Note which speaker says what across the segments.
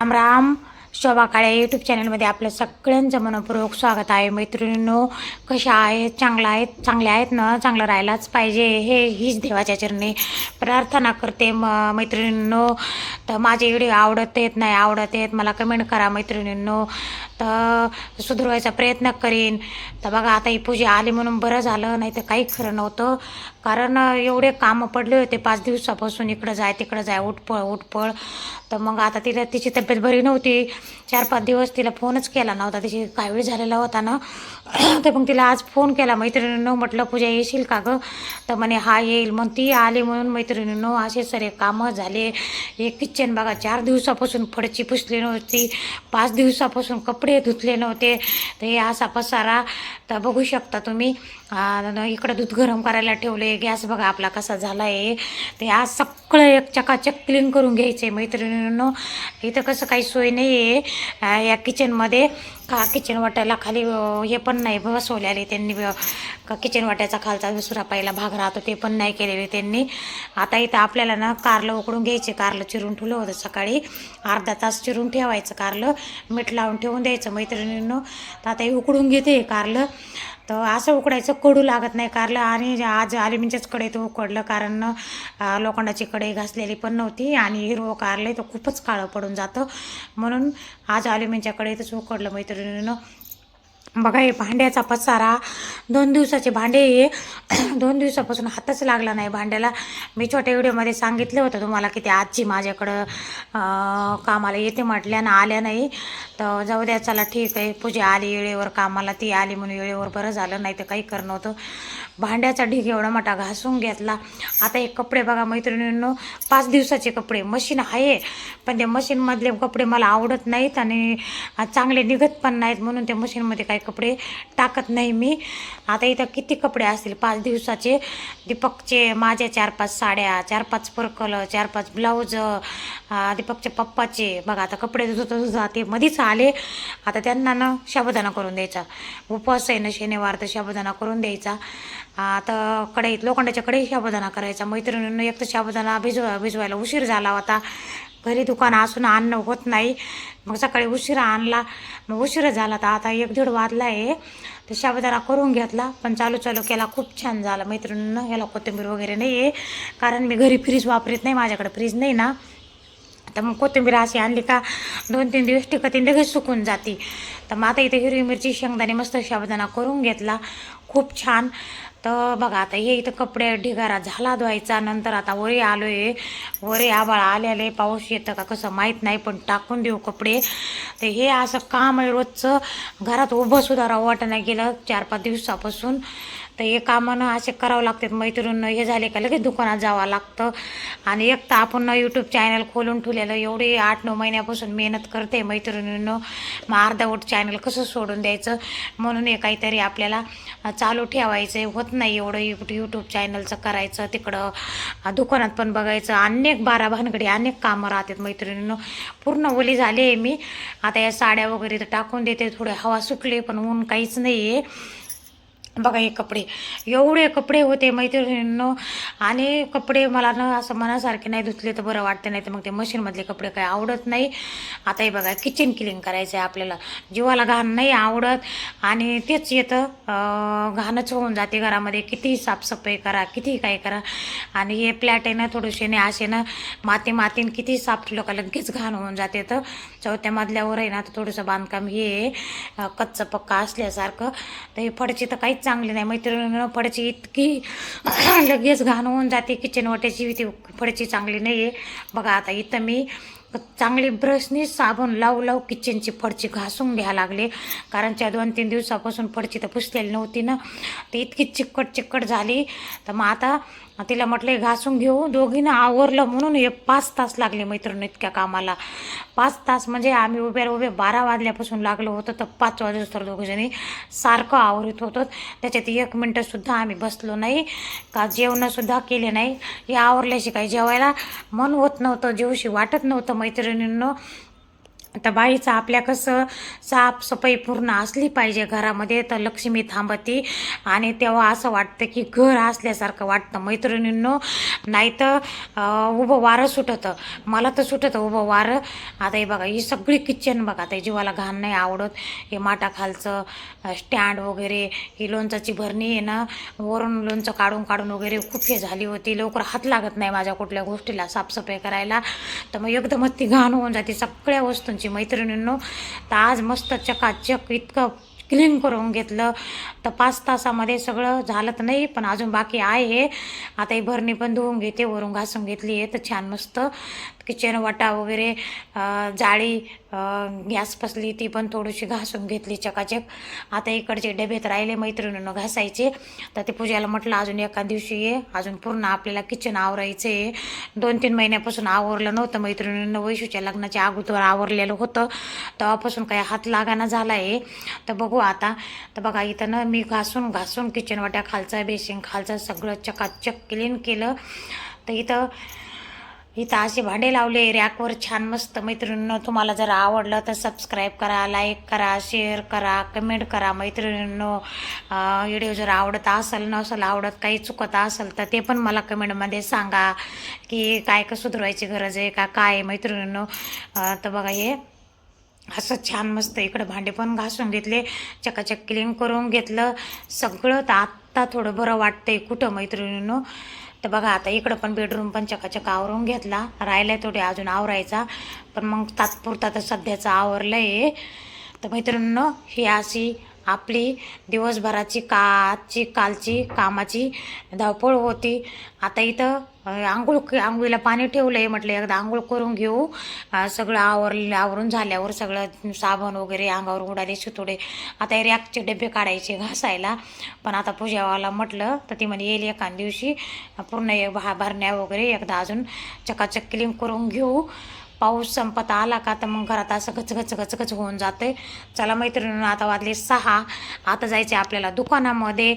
Speaker 1: Ram Ram. Shobha Kale YouTube चॅनलमध्ये आपलं सगळ्यांचं मनपूर्वक स्वागत आहे. मैत्रिणींनो कशा आहेत? चांगला आहेत? चांगल्या आहेत ना? चांगलं राहायलाच पाहिजे. हे हीच देवाच्या चरणी प्रार्थना करते म मैत्रिणींनो. तर माझे व्हिडिओ आवडत येत नाही आवडत आहेत मला कमेंट करा मैत्रिणींनो. तर सुधारवायचा प्रयत्न करीन. तर बघा आता ही पूजा आली म्हणून बरं झालं नाही तर काही खरं नव्हतं. कारण एवढे कामं पडले होते पाच दिवसापासून इकडं जाय तिकडं जाय उठपळ उठपळ. तर मग आता तिला तिची तब्येत बरी नव्हती. चार पाच दिवस तिला फोनच केला नव्हता. तिची काय वेळ झालेला होता ना. तर मग तिला आज फोन केला मैत्रिणीनं म्हटलं पूजा येशील का गं? तर म्हणे हा येईल. मग ती आली म्हणून मैत्रिणीनं असे सरे कामं झाले. हे किचन बघा चार दिवसापासून फडची पुसली नव्हती. पाच दिवसापासून कपडे धुतले नव्हते. तर हे असा पसारा. तर बघू शकता तुम्ही इकडं दूध गरम करायला ठेवले गॅस बघा आपला कसा झाला आहे ते आज सगळं एक चकाचक क्लीन करून घ्यायचं आहे मैत्रिणींनो. इथं कसं काही सोय नाही आहे या किचनमध्ये का किचन वाट्याला खाली हे पण नाही बसवलेले त्यांनी का किचन वाट्याचा खालचा दुसरा पहिला भाग राहतो ते पण नाही केलेले त्यांनी. आता इथं आपल्याला ना कारलं उकडून घ्यायचे कारलं चिरून ठेवलं होतं सकाळी. अर्धा तास चिरून ठेवायचं कारलं मीठ लावून ठेवून द्यायचं मैत्रिणींनो. तर आता हे उकडून घेते कारलं. तर असं उकडायचं कडू लागत नाही कारलं. आणि आज अल्युमिनच्याच कढईत उकडलं कारण लोखंडाची कढई घासलेली पण नव्हती आणि हिरवं कारलं तर खूपच काळं पडून जातं. म्हणून आज अल्युमिनच्या कडेतच उकडलं मैत्रिणीनं. बघा हे भांड्याचा पसारा. दोन दिवसाचे भांडे हे. दोन दिवसापासून हातच लागला नाही भांड्याला. मी छोट्या व्हिडिओमध्ये सांगितलं होतं तुम्हाला की ते आजची माझ्याकडं कामाला येते म्हटल्या ना आल्या नाही. तर जाऊ द्या चला ठीक आहे. पूजा आली वेळेवर कामाला ती आली म्हणून वेळेवर बरं झालं नाही तर काही करणं होतं भांड्याचा ढीग एवढा मोठा घासून घेतला. आता हे कपडे बघा मैत्रिणींनो पाच दिवसाचे कपडे. मशीन आहे पण त्या मशीनमधले कपडे मला आवडत नाहीत आणि चांगले निघत पण नाहीत म्हणून त्या मशीनमध्ये काही कपडे टाकत नाही मी. आता इथं किती कपडे असतील? पाच दिवसाचे. दीपकचे माझ्या चार पाच साड्या चार पाच पर्कल चार पाच ब्लाऊज दीपकच्या पप्पाचे. बघा आता कपडे धुत ते मधीच आले. आता त्यांना ना शाबदाना करून द्यायचा. उपवास आहे ना शनिवार तर शाबदाना करून द्यायचा. आता कढईत लोखंडाच्या कढई शाबदाना करायचा. मैत्रिणींना एक तर साबुदाणा भिजवा भिजवायला उशीर झाला होता. घरी दुकान असून आणणं होत नाही. मग सकाळी उशिरा आणला. मग उशिरा झाला तर आता एक दीड वाजला आहे तर शाबदाना करून घेतला. पण चालू चालू केला. खूप छान झाला. मैत्रिणींना याला कोथिंबीर वगैरे नाही आहे कारण मी घरी फ्रीज वापरत नाही. माझ्याकडे फ्रीज नाही ना. तर मग कोथिंबीर अशी आणली का दोन तीन दिवस टिकती लगेच सुकून जाते. तर मग आता इथे हिरवी मिरची शेंगदाणे मस्त शाबदाना करून घेतला. खूप छान. तर बघा आता हे इथं कपडे ढिगारा झाला धुवायचा. नंतर आता वरी आलो आहे वरी आबाळ आलेले. पाऊस येतं का कसं माहीत नाही पण टाकून देऊ कपडे. तर हे असं काम आहे रोजचं. घरात उभं सुद्धा राहू नाही गेलं चार पाच दिवसापासून. तर हे कामानं असे करावं लागतात. मैत्रिणीनं हे झाले का लगेच दुकानात जावं लागतं. आणि एक तर आपण यूट्यूब चॅनल खोलून ठेवलेलं एवढी आठ नऊ महिन्यापासून मेहनत करते मैत्रिणीनं. मग अर्धवट चॅनल कसं सोडून द्यायचं? म्हणून हे काहीतरी आपल्याला चालू ठेवायचं होत नाही एवढं यूट्यूब यूट्यूब चॅनलचं करायचं. तिकडं दुकानात पण बघायचं. अनेक बारा भानगडी अनेक कामं राहतात मैत्रिणीनं. पूर्ण ओली झाली आहे मी. आता या साड्या वगैरे तर टाकून देते. थोडे हवा सुटली पण ऊन काहीच नाही आहे बघा हे कपडे. एवढे कपडे होते मैत्रिणींनो. आणि कपडे मला ना असं मनासारखे नाही धुतले तर बरं वाटते नाही तर मग ते मशीनमधले कपडे काही आवडत नाही. आता हे बघा किचन क्लीन करायचं आहे आपल्याला. जीवाला घाण नाही आवडत. आणि तेच येतं घाणच होऊन जाते घरामध्ये. कितीही साफसफाई करा कितीही काय करा. आणि हे प्लॅट आहे ना थोडेसे ने असे ना माती मातीन किती साफ ठेवलं का लगेच घाण होऊन जाते तर. चौथ्या मधल्यावर आहे ना तर थोडंसं बांधकाम हे कच्चं पक्का असल्यासारखं. तर हे फडची तर काहीच चांगली नाही. मैत्रिणीनं फडची इतकी लगेच घाण होऊन जाते. किचन वाट्याची ती फडची चांगली नाही आहे बघा आता इथं मी चांगली ब्रशनी साबण लावू लावू किचनची फडची घासून घ्यायला लागले. कारण त्या दोन तीन दिवसापासून फडची तर पुसलेली नव्हती ना. ती इतकी चिकट चिकट झाली. तर मग आता तिला म्हटलं हे घासून घेऊ. दोघीनं आवरलं म्हणून हे पाच तास लागले मैत्रिणी इतक्या कामाला. पाच तास म्हणजे आम्ही उभ्या उभे बारा वाजल्यापासून लागलो होतं तर पाच वाजेस तर दोघीजणी सारखं आवरत होतं. त्याच्यात एक मिनटंसुद्धा आम्ही बसलो नाही का जेवणंसुद्धा केले नाही. हे आवरल्याशी काही जेवायला मन होत नव्हतं जेवशी वाटत नव्हतं मैत्रिणींनं. तर बाईचं आपल्या कसं साफसफाई पूर्ण असली पाहिजे घरामध्ये तर लक्ष्मी थांबती. आणि तेव्हा असं वाटतं की घर असल्यासारखं वाटतं मैत्रिणींनो. नाही तर उभं वारं सुटतं. मला तर सुटतं उभं वारं. आता हे बघा ही सगळी किचन बघा. आता जीवाला घाण नाही आवडत. हे माटाखालचं स्टँड वगैरे ही लोणचाची भरणी आहे ना वरून लोणचं काढून काढून वगैरे खूप हे झाली होती लवकर हात लागत नाही माझ्या कुठल्या गोष्टीला साफसफाई करायला. तर मग एकदमच ती घाण होऊन जाते. सगळ्या तुमची मैत्रिणींनो. तर आज मस्त चकाचक इतकं क्लीन करून घेतलं. तर पाच तासामध्ये सगळं झालं नाही पण अजून बाकी आहे. आता ही भरणी पण धुवून घेते वरून घासून घेतली आहे तर छान मस्त. किचन वाटा वगैरे जाळी गॅस पसली ती पण थोडीशी घासून घेतली चकाचक. आता इकडचे डबेत राहिले मैत्रिणीनं घासायचे. तर ते पूजाला म्हटलं अजून एका दिवशी ये अजून पूर्ण आपल्याला किचन आवरायचं आहे दोन तीन महिन्यापासून आवरलं नव्हतं मैत्रिणीनं वैशूच्या लग्नाच्या अगोदर आवरलेलं होतं. तेव्हापासून काही हात लागाना झाला आहे तर बघू आता. तर बघा इथं ना मी मी घासून घासून किचन वाट्या खालचा बेसिन खालचं सगळं चकाचक क्लीन केलं. तर इथं इथं असे भांडे लावले रॅकवर छान मस्त मैत्रिणींनो तुम्हाला जर आवडलं तर सबस्क्राईब करा लाईक करा शेअर करा कमेंट करा मैत्रिणींनो. व्हिडिओ जर आवडत असेल नसेल आवडत काही चुकत असेल तर ते पण मला कमेंटमध्ये सांगा की काय का सुधरवायची गरज आहे का काय मैत्रिणींनो. तर बघा हे असं छान मस्त इकडं भांडे पण घासून घेतले चकाचक क्लीन करून घेतलं. सगळं तर आत्ता थोडं बरं वाटतंय कुठं मैत्रिणीनं. तर बघा आता इकडं पण बेडरूम पण चकाचक आवरून घेतला. राहिलाय थोडे अजून आवरायचा. पण मग तात्पुरता तर सध्याचं आवरलं आहे तर मैत्रिणीनं ही अशी आपली दिवसभराची का आजची कालची कामाची धावपळ होती. आता इथं आंघोळ आंघोळीला पाणी ठेवलं आहे म्हटलं एकदा आंघोळ करून घेऊ. सगळं आवरलं आवरून झाल्यावर सगळं साबण वगैरे अंगावर उडाले थोडे आता रॅकचे डबे काढायचे घासायला. पण आता पूजावाला म्हटलं तर ती म्हणे येईल एका दिवशी. पूर्ण भा भरण्या वगैरे एकदा अजून चकाचक क्लीन करून घेऊ. पाऊस संपत आला का तर मग घरात असं गचगच गचगच होऊन जातं होऊन जाते चला मैत्रिणीनं आता वाजले सहा. आता जायचे आपल्याला दुकानामध्ये.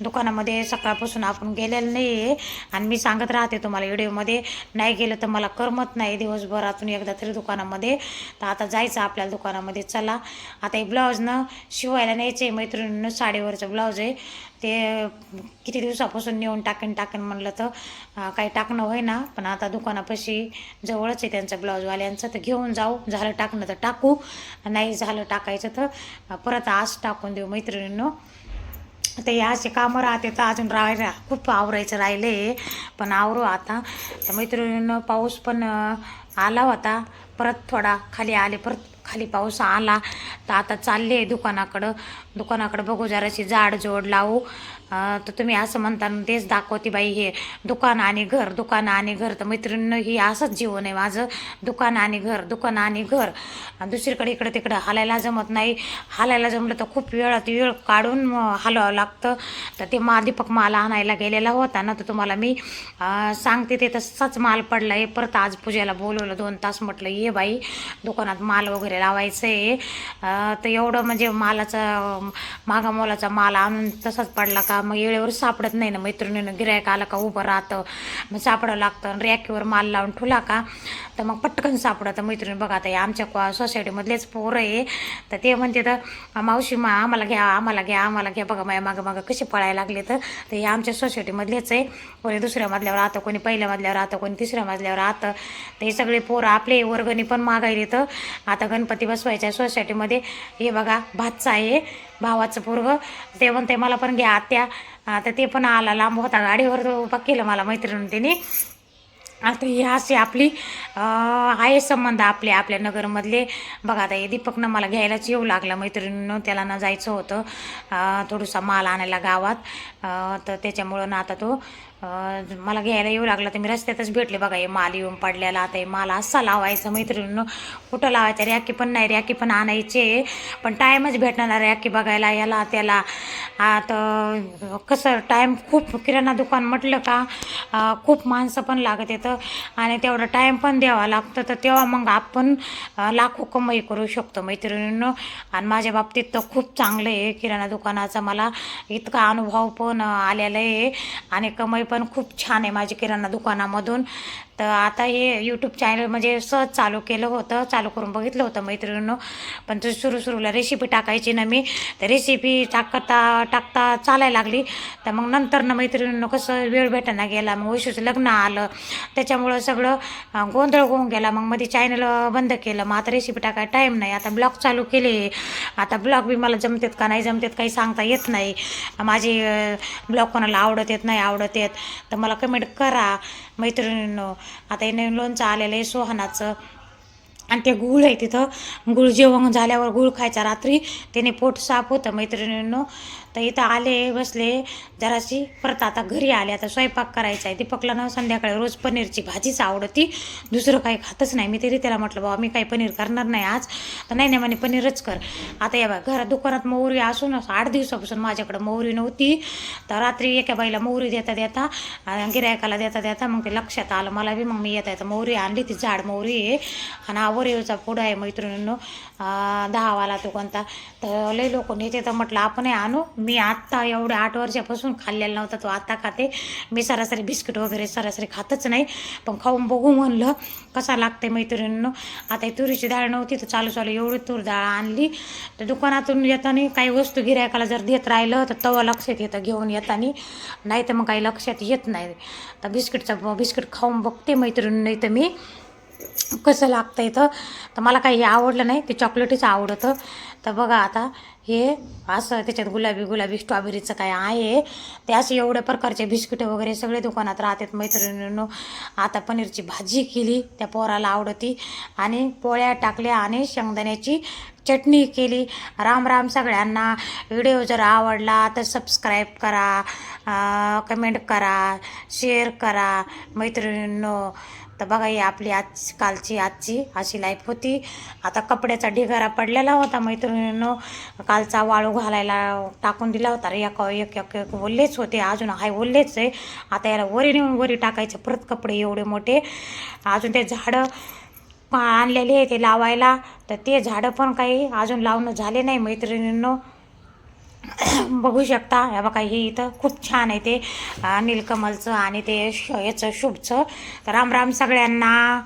Speaker 1: दुकानामध्ये सकाळपासून आपण गेलेलं नाही आहे आणि मी सांगत राहते तुम्हाला व्हिडिओमध्ये नाही गेलं तर मला करमत नाही दिवसभरातून एकदा तरी दुकानामध्ये. तर आता जायचं आपल्याला दुकानामध्ये चला. आता हे ब्लाऊजनं शिवायला न्यायचं आहे मैत्रिणीनं साडीवरचं ब्लाऊज आहे. ते किती दिवसापासून नेऊन टाकेन टाकेन म्हणलं तर काही टाकणं होय ना पण आता दुकानापाशी जवळच आहे त्यांचं ब्लाऊजवाल्यांचं. तर घेऊन जाऊ. झालं टाकणं तर टाकू. नाही झालं टाकायचं तर परत आज टाकून देऊ मैत्रिणींनो. ते असे कामं राहते तर अजून राहायला खूप आवरायचं राहिले. पण आवरू आता. त्या मैत्रिणीनं पाऊस पण आला होता. परत थोडा खाली आले परत खाली पाऊस आला. तर आता चालले आहे दुकानाकडं. दुकानाकडं बघू जराशी जाड जोड लावू. तर तुम्ही असं म्हणता तेच दाखवते बाई हे दुकान आणि घर दुकान आणि घर. तर मैत्रिणीनं ही असंच जीवन आहे माझं. दुकान आणि घर दुकान आणि घर. दुसरीकडे इकडं तिकडं हालायला जमत नाही. हालायला जमलं तर खूप वेळात वेळ काढून हलवावं लागतं. तर ते मा दीपक माल आणायला गेलेला होता ना तर तुम्हाला मी सांगते ते तसाच माल पडला आहे. परत आज पूजेला बोलवलं दोन तास म्हटलं ये बाई दुकानात माल वगैरे लावायचं आहे तर एवढं म्हणजे मालाचा मागा मोलाचा माल आणून तसाच पडला का? मग वेळेवर सापडत नाही ना मैत्रिणीनं. गिरायक आला का उभं राहतं. मग सापडावं लागतं आणि रॅकीवर माल लावून ठुला का तर मग पटकन सापडतं. मैत्रिणी बघा आता हे आमच्या सोसायटीमधलेच पोरं आहे. तर ते म्हणते तर मावशी मा आम्हाला घ्या आम्हाला घ्या आम्हाला घ्या. बघा माझ्या मागं मागं कसे पळायला लागले तर. ते हे आमच्या सोसायटीमधलेच आहे. कोणी दुसऱ्या मजल्यावर राहतं कोणी पहिल्या मजल्यावर राहतं कोणी तिसऱ्या मजल्यावर राहतं. तर हे सगळे पोरं आपले वर्गणी पण मागायले तर. आता गणपती बसवायच्या सोसायटीमध्ये हे बघा भातचा आहे भावाचं पोरगं. ते म्हणते मला पण घ्या आत्या. तर ते पण आला लांब होता गाडीवर उभा केलं मला मैत्रिणी त्यांनी आता ही अशी आपली आहे संबंध आपले आपल्या नगरमधले. बघा आता हे दीपकनं मला घ्यायलाच येऊ लागला मैत्रिणीनं त्याला ना जायचं होतं थोडंसं माल आणायला गावात. तर त्याच्यामुळं ना आता तो मला घ्यायला येऊ लागला तर मी रस्त्यातच भेटले बघा हे माल येऊन पडलेला आता हे माल असा लावायचा मैत्रिणीनं. कुठं लावायचा? रॅकी पण नाही रॅकी पण आणायचे. पण टाईमच भेटणार रॅकी बघायला याला त्याला. आता कसं टाईम खूप किराणा दुकान म्हटलं का खूप माणसं पण लागत येतं आणि तेवढं टाईम पण द्यावा लागतं. तर तेव्हा मग आपण लाखो कमाई करू शकतो मैत्रिणीनं. आणि माझ्या बाबतीत तर खूप चांगलं आहे किराणा दुकानाचा मला इतका अनुभव पण आलेला आहे. आणि कमाई पण खूप छान आहे माझी किराणा दुकानामधून. तर आता हे यूट्यूब चॅनल म्हणजे सहज चालू केलं होतं चालू करून बघितलं होतं मैत्रिणीनं. पण तर सुरू सुरूला रेसिपी टाकायची ना मी. तर रेसिपी टाकता टाकता चालायला लागली. तर मग नंतर ना मैत्रिणीनं कसं वेळ भेटायला गेला मग वैशूचं लग्न आलं. त्याच्यामुळं सगळं गोंधळ होऊन गेला. मग मध्ये चॅनल बंद केलं. मग आता रेसिपी टाकायला टाईम नाही. आता ब्लॉग चालू केले. आता ब्लॉग बी मला जमतेत का नाही जमतेत काही सांगता येत नाही. माझे ब्लॉग कोणाला आवडत येत नाही आवडत येत. तर मला कमेंट करा. मैत्रिणींनो आता हे नवीन लोणचं आलेलं आहे सोहनाचं. आणि ते गुळ आहे तिथं. गुळ जेवण झाल्यावर गुळ खायचा रात्री. त्याने पोट साफ होतं मैत्रिणींनो. तर इथं आले बसले. जराशी परत आता घरी आले. आता स्वयंपाक करायचा आहे. दीपकला ना संध्याकाळी रोज पनीरची भाजीच आवडती. दुसरं काही खातच नाही. मी तरी त्याला म्हटलं बाबा मी काही पनीर करणार नाही आज. तर नाही नाही म्हणे पनीरच कर. आता या बा घरात दुकानात मोहरी असून आठ दिवसापासून माझ्याकडं मोहरी नव्हती. तर रात्री एका बाईला मोहरी देता देता गिरायकाला देता देता मग ते लक्षात आलं मला बी. मग मी येता येतं मोहरी आणली. ती झाड मोहरी आहे. आणि हा फूड आहे मैत्रिणींनो. दहावाला तो कोणता? तर लई लोक नेते तर म्हटलं आपणही आणू. मी आत्ता एवढ्या आठ वर्षापासून खाल्लेला नव्हता तो आत्ता खाते. मी सरासरी बिस्किट वगैरे सरासरी खातच नाही. पण खाऊन बघू म्हणलं कसा लागते मैत्रिणींनो. आता तुरीची डाळ नव्हती तर चालू चालू एवढी तूर डाळ आणली. तर दुकानातून येताना काही वस्तू गिरायकाला जर देत राहिलं तर तवा लक्षात येतं घेऊन येताना. नाही तर मग काही लक्षात येत नाही. तर बिस्किटचं बिस्किट खाऊन बघते मैत्रिणी नाही तर मी. कसं लागतं इथं? तर मला काही हे आवडलं नाही ते चॉकलेटीचं आवडतं. तर बघा आता हे असं त्याच्यात गुलाबी गुलाबी स्ट्रॉबेरीचं काय आहे? ते असे एवढ्या प्रकारचे बिस्किटं वगैरे सगळे दुकानात राहतात मैत्रिणींनो. आता पनीरची भाजी केली त्या पोराला आवडती. आणि पोळ्या टाकल्या आणि शेंगदाण्याची चटणी केली. राम राम सगळ्यांना. व्हिडिओ जर आवडला तर सबस्क्राईब करा कमेंट करा शेअर करा मैत्रिणींनो. तर बघा ही आपली आज कालची आजची अशी लाईफ होती. आता कपड्याचा ढिगारा पडलेला होता मैत्रिणींनो. कालचा वाळू घालायला टाकून दिला होता. रे एक एक एक एक ओल्लेच होते. अजून हाय ओल्लेच आहे. आता याला वरी नेऊन वरी टाकायचे. परत कपडे एवढे मोठे. अजून ते झाडं आणलेले आहे ते लावायला. तर ते झाडं पण काही अजून लावणं झाले नाही मैत्रिणींनो. बघू शकता. हे बघा हे इथं खूप छान आहे ते नीलकमलचं आणि ते श याचं शुभचं. तर राम राम सगळ्यांना